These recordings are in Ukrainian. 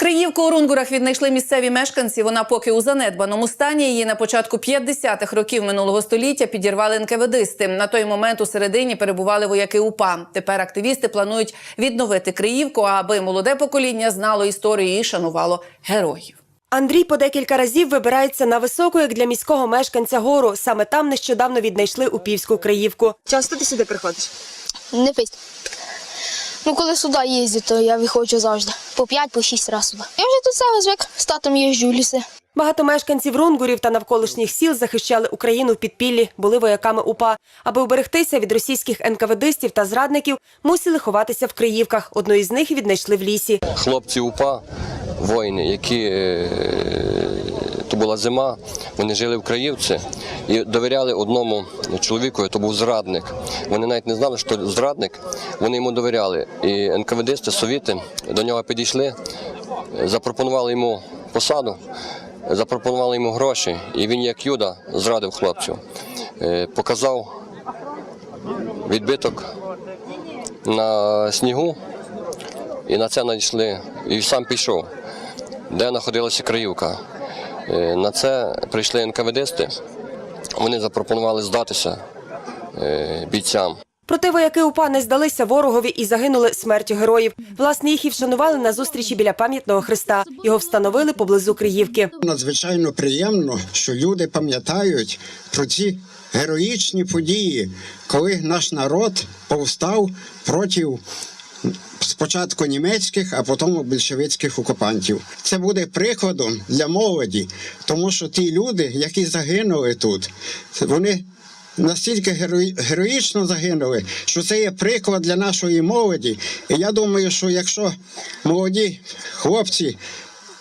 Криївку у Рунгурах віднайшли місцеві мешканці. Вона поки у занедбаному стані. Її на початку 50-х років минулого століття підірвали НКВДисти. На той момент у середині перебували вояки УПА. Тепер активісти планують відновити Криївку, аби молоде покоління знало історію і шанувало героїв. Андрій по декілька разів вибирається на високу, як для міського мешканця гору. Саме там нещодавно віднайшли Упівську Криївку. Часто ти сюди приходиш? Не пить. Ну, коли сюди їздять, то я виходжу завжди. По 5 по 6 разів сюди. Я вже тут саме звик, з татом їжджу в ліси. Багато мешканців Рунгурів та навколишніх сіл захищали Україну в підпіллі, були вояками УПА. Аби уберегтися від російських НКВДистів та зрадників, мусили ховатися в Криївках. Одну із них віднайшли в лісі. хлопці УПА, воїни, які е, то була зима, вони жили в Краївці і довіряли одному чоловіку, то був зрадник. Вони навіть не знали, що зрадник, вони йому довіряли. І НКВДисти, совіти до нього підійшли, запропонували йому посаду, запропонували йому гроші, і він, як Юда, зрадив хлопців. Е, Показав відбиток на снігу. І на це надійшли, і сам пішов, де знаходилася Краївка. Е, На це прийшли НКВДисти, вони запропонували здатися е, бійцям. Проте вояки УПА не здалися ворогові і загинули смертю героїв. Власне, їх і вшанували на зустрічі біля пам'ятного хреста. Його встановили поблизу Криївки. Надзвичайно приємно, що люди пам'ятають про ці героїчні події, коли наш народ повстав проти спочатку німецьких, а потім більшовицьких окупантів. Це буде прикладом для молоді, тому що ті люди, які загинули тут, вони. Настільки герої- героїчно загинули, що це є приклад для нашої молоді. І я думаю, що якщо молоді хлопці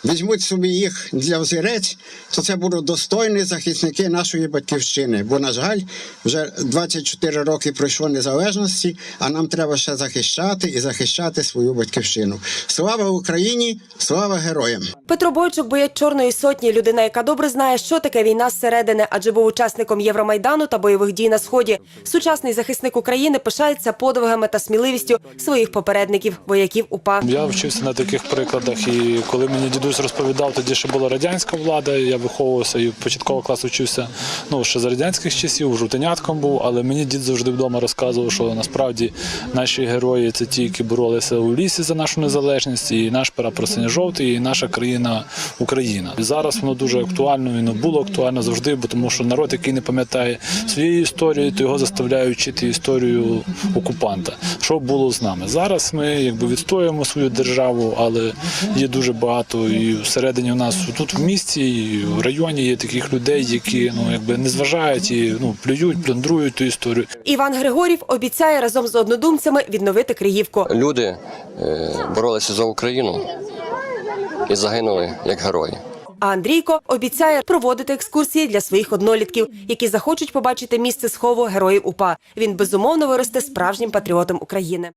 візьмуть собі їх для взірець, то це будуть достойні захисники нашої батьківщини. Бо, на жаль, вже 24 роки пройшло незалежності, а нам треба ще захищати і захищати свою батьківщину. Слава Україні! Слава героям! Петро Бойчук, боєць Чорної сотні, людина, яка добре знає, що таке війна зсередини, адже був учасником Євромайдану та бойових дій на сході. Сучасний захисник України пишається подвигами та сміливістю своїх попередників, вояків УПА. Я вчився на таких прикладах, і коли мені дідусь розповідав, тоді ще була радянська влада. Я виховувався і початковий клас вчився ну, ще за радянських часів, жовтенятком був, але мені дід завжди вдома розказував, що насправді наші герої це ті, які боролися у лісі за нашу незалежність, і наш прапор синьо-жовтий, і наша країна Україна. І зараз воно дуже актуально, воно було актуально завжди, бо тому що народ, який не пам'ятає своєї історії, то його заставляють вчити історію окупанта. Що було з нами? Зараз ми якби відстоюємо свою державу, але є дуже багато і всередині у нас тут в місті, і в районі є таких людей, які ну якби не зважають і ну плюють, плюндрують ту історію. Іван Григорів обіцяє разом з однодумцями відновити Криївку. Люди е, боролися за Україну і загинули як герої. А Андрійко обіцяє проводити екскурсії для своїх однолітків, які захочуть побачити місце схову героїв УПА. Він безумовно виросте справжнім патріотом України.